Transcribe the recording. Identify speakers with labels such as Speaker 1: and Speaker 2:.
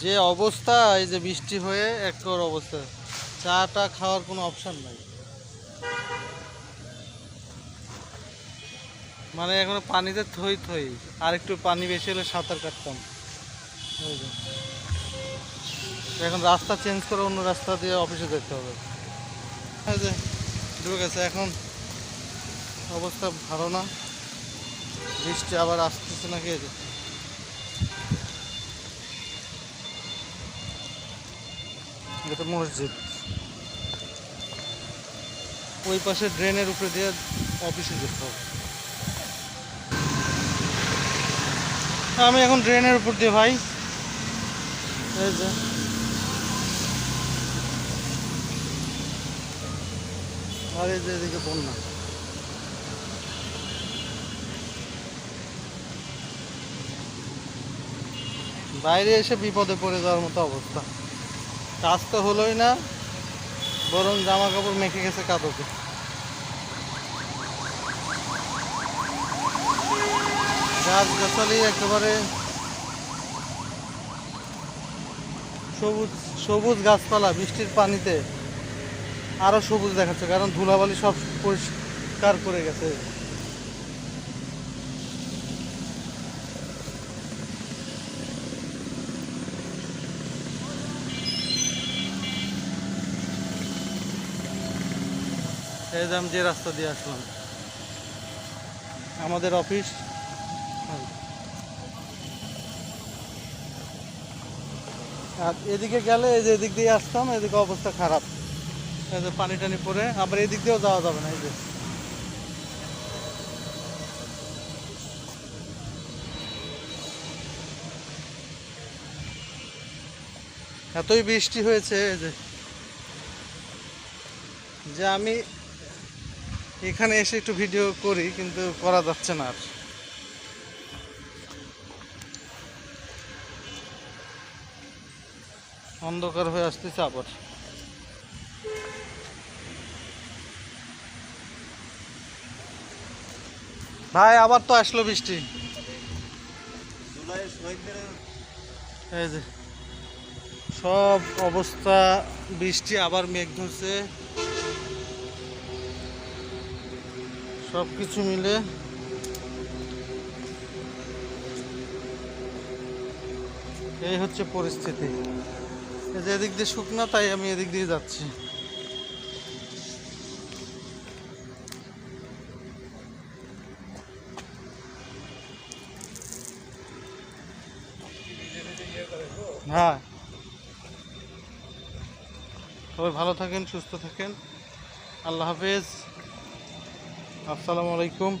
Speaker 1: যে অবস্থা, এই যে বৃষ্টি হয়ে একর অবস্থা। চাটা খাওয়ার কোনো অপশন নাই। মানে এখন পানিতে থই থই, আর একটু পানি বেশি হলে সাঁতার কাটতাম। এখন রাস্তা চেঞ্জ করে অন্য রাস্তা দিয়ে অফিসে যেতে হবে। যে, ঢুকে গেছে। এখন অবস্থা ভালো না। বৃষ্টি আবার আসতেছে নাকি এই যে এটা মসজিদ। ওই পাশে ড্রেনের উপরে দিয়ে অফিসে যেতে হবে। আমি এখন ড্রেনের উপর দিয়ে, ভাই। যে। আর এই যে এদিকে বন্যা। বাইরে এসে বিপদে পড়ে যাওয়ার মতো অবস্থা। কাজ তো হলোই না, বরং জামা কাপড় মেখে গেছে কাদতে। গাছ গাছালি একেবারে সবুজ সবুজ গাছপালা বৃষ্টির পানিতে আরও সবুজ দেখাচ্ছে, কারণ ধুলাবালি সব পরিষ্কার করে গেছে। এই যে আমি যে রাস্তা দিয়ে আসলাম। আমাদের অফিস। আর এদিকে গেলে এই যে এদিক দিয়ে আসতাম এদিকে অবস্থা খারাপ। এই যে পানি টানি পরে আবার এদিক দিয়েও যাওয়া যাবে না এই যে। এতই বৃষ্টি হয়েছে এই যে। যে আমি এখানে এসে একটু ভিডিও করি, কিন্তু করা যাচ্ছে না আর। অন্ধকার হয়ে আসতেছে আবার। ভাই, আবার তো আসলো বৃষ্টি। এই যে, সব অবস্থা, বৃষ্টি, আবার মেঘ ধরছে। সব কিছু মিলে। এই হচ্ছে পরিস্থিতি। এই যে এদিক দিয়ে শুকনা, তাই আমি এদিক দিয়ে যাচ্ছি। হ্যাঁ। সবাই ভালো থাকেন, সুস্থ থাকেন। আল্লাহ হাফেজ। আসসালামু আলাইকুম।